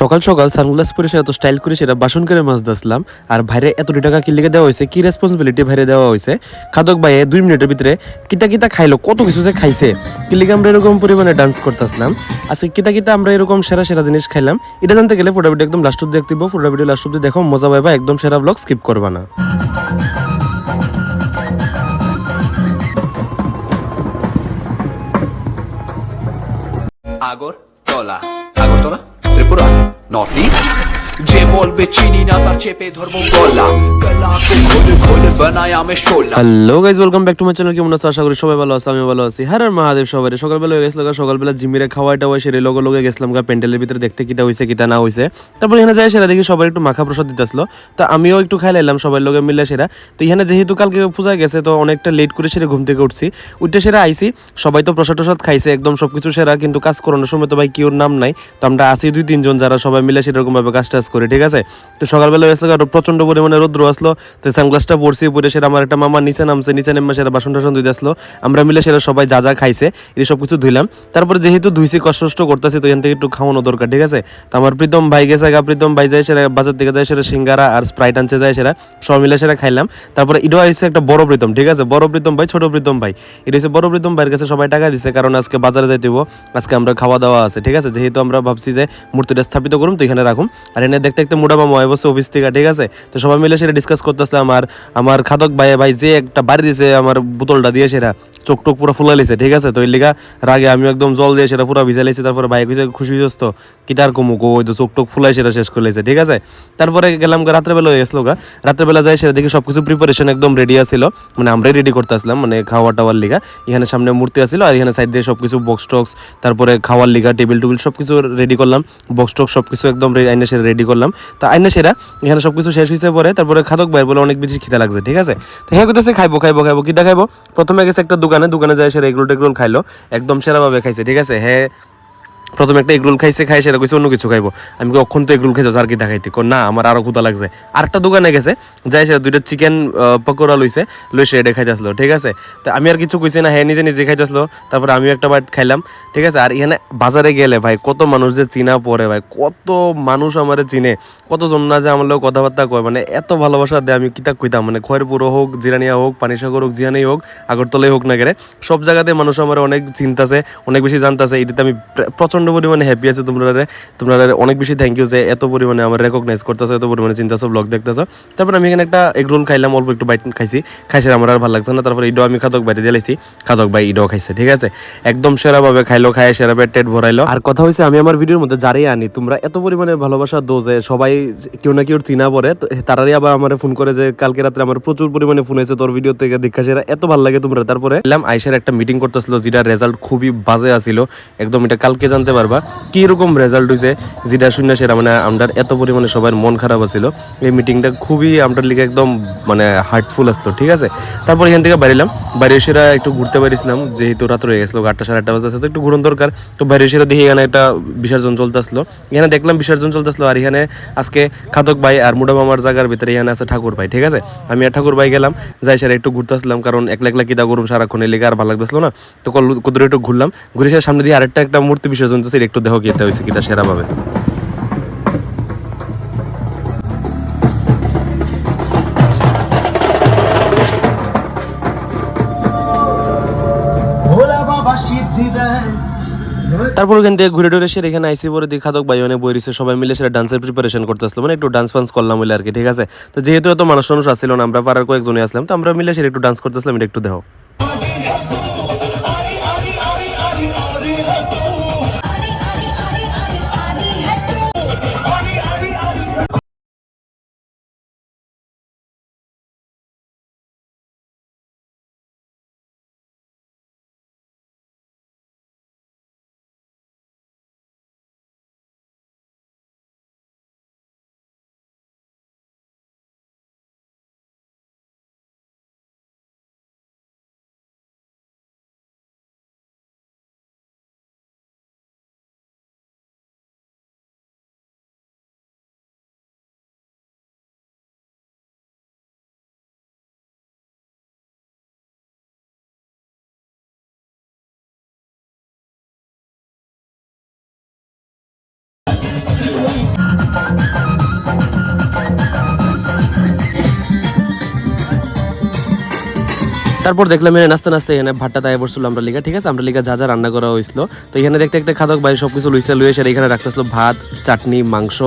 সকাল সকাল সানগ্লাস পরে এত স্টাইল করে সেটা বাসন করে মাছ দাসলাম আর ভাইরে এতটি টাকা কি দেওয়া হয়েছে? কি রেসপন্সিবিলিটি ভাইরে দেওয়া হয়েছে? খাদক ভাইয়ে দুই মিনিটের ভিতরে কিতা কিতা খাইলো, কত কিছু যে খাইছে। কি লিখে আমরা এরকম পরিমাণে ডান্স করতেছিলাম। আজকে কিতা কিতা আমরা এরকম সেরা সেরা জিনিস খাইলাম। এটা জানতে গেলে ফটো ভিডিও একদম লাস্ট অব্দি দেখতে ফটো ভিডিও লাস্ট অব্দি দেখো, মজা পাইবা, একদম সেরা ব্লগ স্কিপ করবা না। আগরতলা আগরতলা। not me. যে বলবে চিনি না, তার চেপে ধরবো গলা শোলা। Hello welcome back to my channel কেমন আছো? আশা করি সবাই ভালো আমি ভালো আছি। হ্যাঁ মহাদেব সবাই সকালবেলা হয়ে গেছিল সকালবেলা জিমিরে সেরে গেছিলাম গা, প্যান্ডেলের ভিতরে দেখতে না তারপর এখানে যাই দেখি একটু মাখা প্রসাদ তো আমিও একটু খাইলাম সবাই লগে মিলে সেরা। তো এখানে যেহেতু কালকে পূজা গেছে, তো অনেকটা লেট করে সেরে ঘুম থেকে উঠছি। উঠতে সেরা আইছি। সবাই তো প্রসাদ টসাদ খাইছে, একদম সবকিছু সেরা। কিন্তু কাজ করানোর সময় তো ভাই কেউর নাম নাই। তো আমরা আছি দুই তিনজন যারা সবাই মিলে সেরকম ভাবে কাজ টাজ করি, ঠিক আছে? তো সকালবেলা হয়েছে প্রচণ্ড পরিমাণে রোদ্র আসলো, তো সানগ্লাসটা পরছি, পরে সেটা আমার একটা মামা নিচে নামছে, নিচে নেমে সেটা বাসন টাসন ধুই আসলো। আমরা মিলে সেটা সবাই যা যা খাইছে এই সব কিছু ধুইলাম। তারপরে যেহেতু ধুইছি কষ্ট করতেছি, তো এখান থেকে একটু খাওয়ানো দরকার, ঠিক আছে? তো আমার প্রীতম ভাই গেছে গা প্রীতম ভাই যায় সেটা বাজার থেকে যায়, সেটা সিঙ্গারা আর স্প্রাইট আনছে, যায় সেটা, সব মিলে সেটা খাইলাম। তারপরে ইডো আইসে একটা বড় প্রীতম, ঠিক আছে? বড় প্রীতম ভাই, ছোট প্রীতম ভাই। এটা হচ্ছে বড় প্রীতম ভাইয়ের কাছে সবাই টাকা দিছে, কারণ আজকে বাজারে যাইতে হইবো, আজকে আমরা খাওয়া দাওয়া আছে, ঠিক আছে? যেহেতু আমরা ভাবছি যে মূর্তিটা স্থাপিত করুন তো এখানে রাখুন আর এনে দেখতে দেখতে মুডা মামা হয়ে বসে অফিস থেকে, ঠিক আছে? তো সবাই মিলে সেটা ডিসকাস করতেছিলাম আর আমার খাদক ভাই ভাই যে একটা বাড়ি দিয়েছে আমার বোতলটা দিয়ে সেটা। চোখ টোক পুরো ফুলাই লিছে, ঠিক আছে? তো এর লিগা রাগে আমি একদম জল দিয়ে সেটা পুরো ভিজা লাইছি তারপরে ভাই কইছে খুশি হইছস কি তার কমু? গো ওই তো চোখ টোক ফুলাই সেটা শেষ করে লাইছে ঠিক আছে? তারপরে গেলাম রাত্রেবেলা হয়ে গেছিল গা। রাত্রেবেলা যাই সেটা দেখি সবকিছু প্রিপারেশন একদম রেডি আছিল। মানে আমরাই রেডি করতে আসলাম মানে খাওয়া টাওয়ার লিগা। এখানে সামনে মূর্তি আছিল আর এখানে সাইড দিয়ে সবকিছু বক্স টক্স, তারপরে খাওয়ার লিগা টেবিল টুবিল সবকিছু রেডি করলাম। বক্স টক্স সবকিছু একদম রে- আইনা সেরা রেডি করলাম। তো আইনা সেরা এখানে সবকিছু শেষ হয়েছে পরে তারপরে খাদক ভাই বলে অনেক বেশি খিদা লাগছে, ঠিক আছে? তো হ্যাঁ কোথাছে খাইবো খাইবো খাইবো কিটা খাইবো? প্রথমে গেছে একটা দোকানে দোকানে দোকানে যায় সে এগরোল টেগরোল খাইলো একদম সেরাভাবে খাইছে ঠিক আছে? হ্যাঁ প্রথমে একটা এগরোল খাইছে খাই সেটা কইছে অন্য কিছু খাইবো। আমি কি অক্ষণ তো এগরোল খাইছো আর কি দেখাইতে? কো না, আমার আরও ক্ষুদা লাগছে। আরেকটা দোকানে গেছে, যাই সে দুইটা চিকেন পকোড়া লইছে, লই সে এটা খাইতেছিল, ঠিক আছে? তো আমি আর কিছু কইছি না হ্যাঁ নিজে নিজে খাইতেছিল, তারপরে আমিও একটা বাইট খাইলাম, ঠিক আছে? আর এখানে বাজারে গেলে ভাই, কত মানুষ যে চিনা পড়ে ভাই, কত মানুষ আমারে চিনে, কতজন না যে আমার লোক কথাবার্তা কয় মানে এত ভালোবাসা দেয়, আমি কিতাব কইতাম মানে খয়েরপুরো হোক, জিরানিয়া হোক, পানিসাগর হোক জিয়ানি হোক, আগরতলাই হোক না গেলে সব জায়গাতে মানুষ আমার অনেক চিন্তাছে, অনেক বেশি জানতাছে, এটাতে আমি প্র- প্রচণ্ড পরিমাণে হ্যাপি আছে তোমরা তোমরা অনেক বেশি থ্যাংক ইউ যে এত পরিমাণে আমার রেকগনাইজ করতেছো এত পরিমাণে চিন্তাছো ব্লগ দেখতেছো। তারপর আমি এখানে একটা এগ রোল খাইলাম অল্প একটু বাইট খাইছি। খাইছে আমার আর ভালো লাগছে না। তারপর ইডো আমি খাদক বাইরে দিলাইছি খাদক ভাই ইডো খাইছে ঠিক আছে? একদম সেরাভাবে খাইলো খাই সেরা পেট টেট ভরাইলো। আর কথা হয়েছে আমি আমার ভিডিওর মধ্যে যারাই আনি তোমরা এত পরিমাণে ভালোবাসা দো যে সবাই কেউ না কেউ চিনা পড়ে তো তারাই আবার আমার ফোন করে যে কালকে রাত্রে আমার প্রচুর পরিমাণে ফোন হয়েছে তোর ভিডিও থেকে দেখা সেরা। এত ভালো লাগে তোমরা। তারপরে এলাম আইসার একটা মিটিং করতেছিল যেটা রেজাল্ট খুবই বাজে আসিল একদম এটা কালকে জানতে পারবা কি রকম রেজাল্ট হয়েছে যেটা শুনে সেরা মানে আমরা এত পরিমাণে সবার মন খারাপ আছিল। এই মিটিংটা খুবই আমরা লিগে একদম মানে হার্টফুল আসতো, ঠিক আছে? তারপর এখান থেকে বাইরেলাম বাইরে সেরা একটু ঘুরতে পারিছিলাম যেহেতু রাত হয়ে গেছিল, আটটা সাড়ে আটটা বাজে, তো একটু ঘুরন দরকার। তো বাইরে সেরা দেখি এখানে একটা বিসর্জন চলতে আসলো এখানে দেখলাম বিসর্জন চলতে আসলো আর এখানে আজকে খাতক ভাই আর মুডা মামার জায়গার ভিতরে এখানে আছে ঠাকুর ভাই, ঠিক আছে? আমি আর ঠাকুর ভাই গেলাম, যাই সেরা একটু ঘুরতে আসলাম কারণ একলা একলা কিতা করুম সারাক্ষণ এলাকা আর ভালো লাগতেছিল না। তো কুদরে একটু ঘুরলাম, ঘুরে সামনে দিয়ে আরেকটা একটা মূর্তি বিসর্জন চলছে, একটু দেহ কিতে হয়েছে কিতা সেরা তারপর ওখান থেকে ঘুরে টুরে সেরে এখানে আইসি পরে দিয়ে খাদক ভাই অনেক বইরিছে সবাই মিলে সেটা ডান্সের প্রিপারেশন করতেছিল মানে একটু ডান্স ফান্স করলাম বলে আর কি ঠিক আছে? তো যেহেতু এত মানুষ মানুষ আসছিল না আমরা পাড়ার কয়েকজনই আসলাম তো আমরা মিলে সেটা একটু ডান্স করতেছিলাম এটা একটু দেখো তারপর দেখলাম এখানে নাস্তে নাস্তে এখানে ভাতটা তাই বসছিল আমরা লিগা, ঠিক আছে? আমরা লিগা যা যা রান্না করা হয়েছিল। তো এখানে দেখতে দেখতে খাদক ভাই সবকিছু লুইসে লুয়ে সেটা এখানে রাখতেছিল ভাত, চাটনি, মাংস,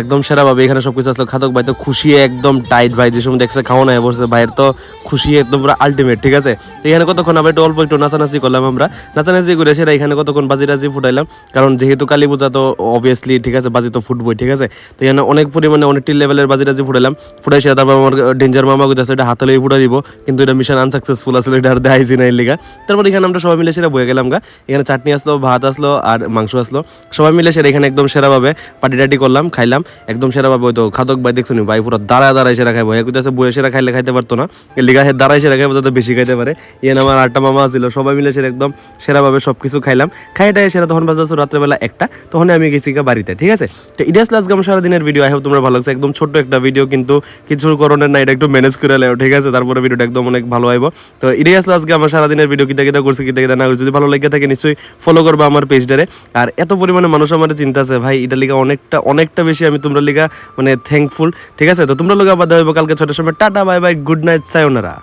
একদম সেরা ভাবে এখানে সবকিছু আসলো। খাদক ভাই তো খুশি, একদম টাইট ভাই, যে সময় দেখছে খাওয়া নাই বসছে ভাইয়ের তো খুশি, একদম পুরো আলটিমেট ঠিক আছে? তো এখানে কতক্ষণ আবার একটু অল্প একটু নাচানাচি করলাম আমরা। নাচানাচি করে সেটা এখানে কতক্ষণ বাজি টাজি ফুটাইলাম। কারণ যেহেতু কালী পূজা তো অবভিয়াসলি ঠিক আছে, বাজি তো ফুটবই, ঠিক আছে? তো এখানে অনেক পরিমাণে অনেকটি লেভেলের বাজি টাজি ফুটাইলাম। ফুটাই সেটা তারপর আমার ডেঞ্জার মামা কইতাছে, এটা হাতে ফুটা দিব, কিন্তু এটা মিশন আনসাকসেসফুল আসলে এটা আর দেখাইছি না এর লিগা। তারপর এখানে আমরা সবাই মিলে সেটা বয়ে গেলাম গা। এখানে চাটনি আসলো, ভাত আসলো আর মাংস আসলো। সবাই মিলে সেটা এখানে একদম সেরাভাবে পার্টি টাটি করলাম, খাইলাম। একদম সেরাভাবে ওই তো খাদক ভাই দেখছ নি ভাই, পুরো দাঁড়ায় দাঁড়ায় সেরা খাইবো। এক আছে বয়ে সেরা খাইলে খাইতে পারতো না। এর লিগা হে দাঁড়ায় সেরা খাইবো, যাতে বেশি খাইতে পারে। এখানে আমার আটটা মামা ছিল সবাই মিলে সেটা একদম সেরাভাবে সব কিছু খাইলাম। খাইটাই সেরা তখন বাজাচ্ছে রাত্রেবেলা একটা তখন আমি গেছি গা বাড়িতে, ঠিক আছে? তো এটা আসলে আজকে আমার সারাদিনের ভিডিও আই হোপ তোমরা ভালো লাগছে। একদম ছোট্ট একটা ভিডিও কিন্তু কিছুর করণের না এটা একটু ম্যানেজ করে লেও, ঠিক আছে? তারপরে ভিডিওটা একদম অনেক ভালো আইব। তো এটাই আসলে আজকে আমার সারাদিনের ভিডিও কিতা কিতা করছে, কিতা কিতা না করছে। যদি ভালো লেগে থাকে, নিশ্চয়ই ফলো করব আমার পেজটারে আর এত পরিমাণে মানুষ আমার চিন্তা আছে, ভাই, এটা লিখা অনেকটা অনেকটা বেশি আমি তোমরা লিখা মানে থ্যাঙ্কফুল ঠিক আছে? তো তোমরা লোক আবার দেওয়া কালকে ছটার সময়। Ta-ta bye bye good night সায়োনারা